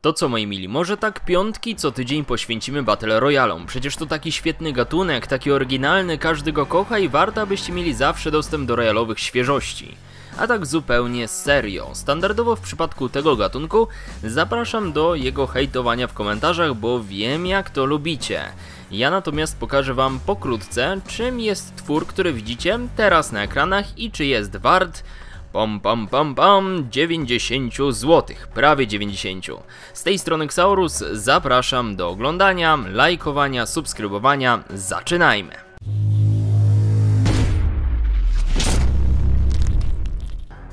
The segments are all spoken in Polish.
To co moi mili, może tak piątki co tydzień poświęcimy Battle Royalom. Przecież to taki świetny gatunek, taki oryginalny, każdy go kocha i warto abyście mieli zawsze dostęp do royalowych świeżości. A tak zupełnie serio. Standardowo w przypadku tego gatunku zapraszam do jego hejtowania w komentarzach, bo wiem jak to lubicie. Ja natomiast pokażę wam pokrótce, czym jest twór, który widzicie teraz na ekranach i czy jest wart Pom pom pom pom 90 zł, prawie 90. Z tej strony Xaurus zapraszam do oglądania, lajkowania, subskrybowania. Zaczynajmy!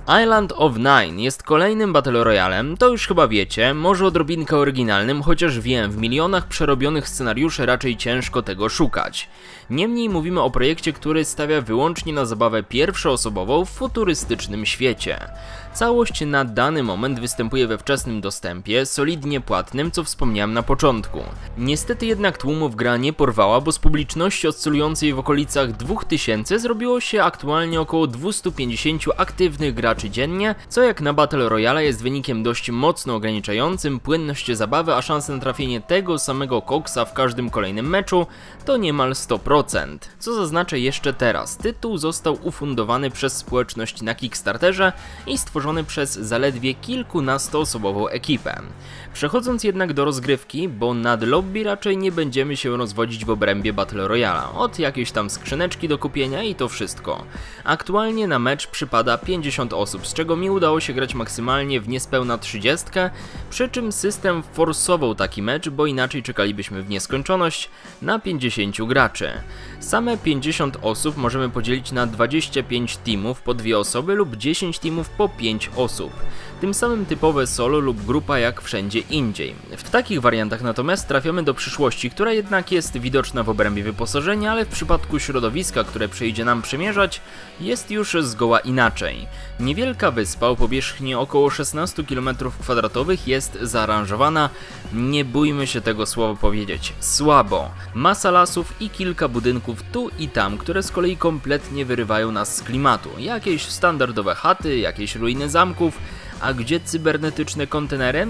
Island of Nine jest kolejnym Battle Royalem, to już chyba wiecie, może odrobinkę oryginalnym, chociaż wiem, w milionach przerobionych scenariuszy raczej ciężko tego szukać. Niemniej mówimy o projekcie, który stawia wyłącznie na zabawę pierwszoosobową w futurystycznym świecie. Całość na dany moment występuje we wczesnym dostępie, solidnie płatnym, co wspomniałem na początku. Niestety jednak tłumów gra nie porwała, bo z publiczności oscylującej w okolicach 2000 zrobiło się aktualnie około 250 aktywnych graczy dziennie, co jak na Battle Royale jest wynikiem dość mocno ograniczającym płynność zabawy, a szanse na trafienie tego samego koksa w każdym kolejnym meczu to niemal 100%. Co zaznaczę jeszcze teraz, tytuł został ufundowany przez społeczność na Kickstarterze i stworzony przez zaledwie kilkunastoosobową ekipę. Przechodząc jednak do rozgrywki, bo nad lobby raczej nie będziemy się rozwodzić w obrębie Battle Royale. Od jakiejś tam skrzyneczki do kupienia i to wszystko. Aktualnie na mecz przypada 50 osób, z czego mi udało się grać maksymalnie w niespełna 30, przy czym system forsował taki mecz, bo inaczej czekalibyśmy w nieskończoność na 50 graczy. Same 50 osób możemy podzielić na 25 teamów po dwie osoby lub 10 teamów po 5 osób. Tym samym typowe solo lub grupa jak wszędzie indziej. W takich wariantach natomiast trafiamy do przyszłości, która jednak jest widoczna w obrębie wyposażenia, ale w przypadku środowiska, które przyjdzie nam przemierzać, jest już zgoła inaczej. Niewielka wyspa o powierzchni około 16 km2 jest zaaranżowana, nie bójmy się tego słowa powiedzieć, słabo. Masa lasów i kilka budynków tu i tam, które z kolei kompletnie wyrywają nas z klimatu. Jakieś standardowe chaty, jakieś ruiny zamków, a gdzie cybernetyczne kontenery?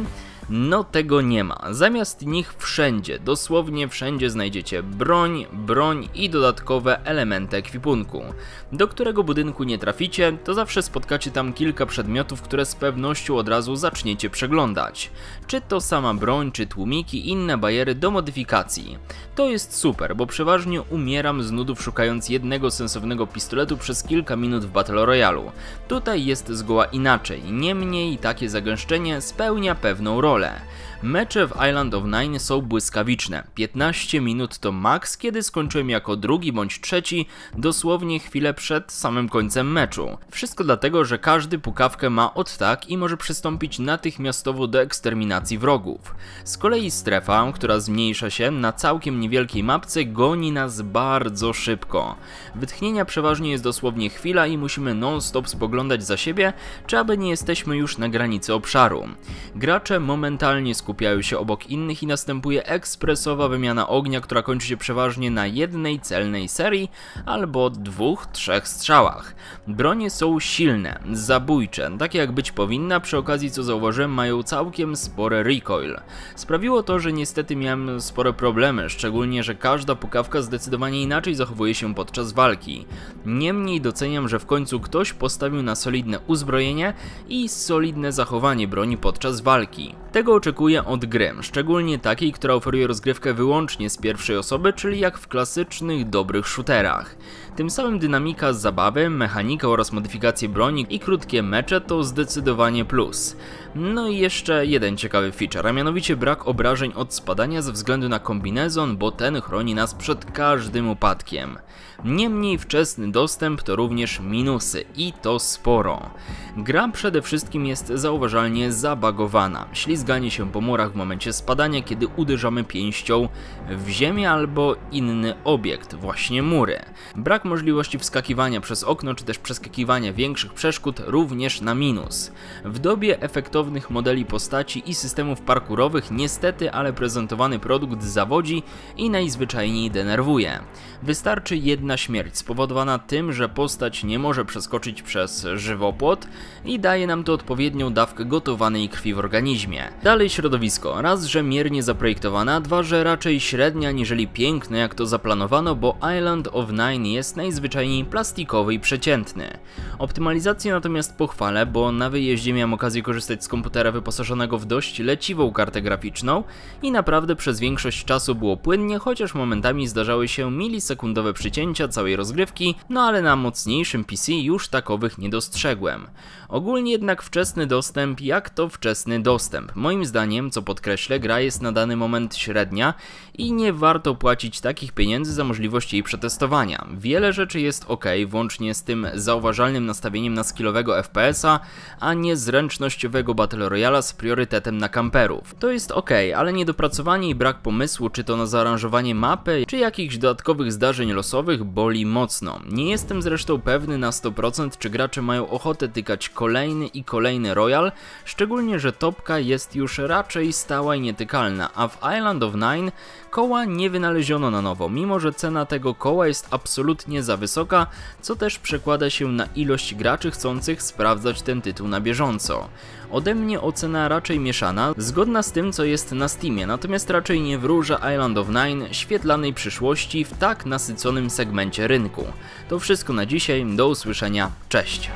No tego nie ma. Zamiast nich wszędzie, dosłownie wszędzie znajdziecie broń, broń i dodatkowe elementy ekwipunku. Do którego budynku nie traficie, to zawsze spotkacie tam kilka przedmiotów, które z pewnością od razu zaczniecie przeglądać. Czy to sama broń, czy tłumiki, inne bariery do modyfikacji. To jest super, bo przeważnie umieram z nudów szukając jednego sensownego pistoletu przez kilka minut w Battle Royale. Tutaj jest zgoła inaczej, niemniej takie zagęszczenie spełnia pewną rolę rolę. Mecze w Island of Nine są błyskawiczne. 15 minut to maks, kiedy skończyłem jako drugi bądź trzeci, dosłownie chwilę przed samym końcem meczu. Wszystko dlatego, że każdy pukawkę ma od tak i może przystąpić natychmiastowo do eksterminacji wrogów. Z kolei strefa, która zmniejsza się na całkiem niewielkiej mapce, goni nas bardzo szybko. Wytchnienia przeważnie jest dosłownie chwila i musimy non-stop spoglądać za siebie, czy aby nie jesteśmy już na granicy obszaru. Gracze momentalnie skupiają się obok innych i następuje ekspresowa wymiana ognia, która kończy się przeważnie na jednej celnej serii albo dwóch, trzech strzałach. Bronie są silne, zabójcze, takie jak być powinna, przy okazji co zauważyłem mają całkiem spore recoil. Sprawiło to, że niestety miałem spore problemy, szczególnie, że każda pukawka zdecydowanie inaczej zachowuje się podczas walki. Niemniej doceniam, że w końcu ktoś postawił na solidne uzbrojenie i solidne zachowanie broni podczas walki. Tego oczekuję od gry, szczególnie takiej, która oferuje rozgrywkę wyłącznie z pierwszej osoby, czyli jak w klasycznych, dobrych shooterach. Tym samym dynamika zabawy, mechanika oraz modyfikacje broni i krótkie mecze to zdecydowanie plus. No i jeszcze jeden ciekawy feature, a mianowicie brak obrażeń od spadania ze względu na kombinezon, bo ten chroni nas przed każdym upadkiem. Niemniej wczesny dostęp to również minusy i to sporo. Gra przede wszystkim jest zauważalnie zabagowana. Ślizganie się po murach w momencie spadania, kiedy uderzamy pięścią w ziemię albo inny obiekt, właśnie mury. Brak możliwości wskakiwania przez okno czy też przeskakiwania większych przeszkód również na minus. W dobie efektownych modeli postaci i systemów parkurowych niestety, ale prezentowany produkt zawodzi i najzwyczajniej denerwuje. Wystarczy jedna śmierć spowodowana tym, że postać nie może przeskoczyć przez żywopłot i daje nam to odpowiednią dawkę gotowanej krwi w organizmie. Dalej środowisko. Raz, że miernie zaprojektowana, dwa, że raczej średnia niżeli piękne jak to zaplanowano, bo Island of Nine jest najzwyczajniej plastikowy i przeciętny. Optymalizację natomiast pochwalę, bo na wyjeździe miałem okazję korzystać z komputera wyposażonego w dość leciwą kartę graficzną i naprawdę przez większość czasu było płynnie, chociaż momentami zdarzały się milisekundowe przycięcia całej rozgrywki, no ale na mocniejszym PC już takowych nie dostrzegłem. Ogólnie jednak wczesny dostęp, jak to wczesny dostęp. Moim zdaniem, co podkreślę, gra jest na dany moment średnia i nie warto płacić takich pieniędzy za możliwość jej przetestowania. Wiele rzeczy jest ok, włącznie z tym zauważalnym nastawieniem na skillowego FPS-a, a nie zręcznościowego Battle Royale z priorytetem na kamperów. To jest ok, ale niedopracowanie i brak pomysłu, czy to na zaaranżowanie mapy, czy jakichś dodatkowych zdarzeń losowych boli mocno. Nie jestem zresztą pewny na 100% czy gracze mają ochotę tykać kolejny i kolejny Royal, szczególnie, że topka jest już raczej stała i nietykalna, a w Island of Nine koła nie wynaleziono na nowo, mimo że cena tego koła jest absolutnie za wysoka, co też przekłada się na ilość graczy chcących sprawdzać ten tytuł na bieżąco. Ode mnie ocena raczej mieszana, zgodna z tym co jest na Steamie, natomiast raczej nie wróża Island of Nine świetlanej przyszłości w tak nasyconym segmencie rynku. To wszystko na dzisiaj, do usłyszenia, cześć!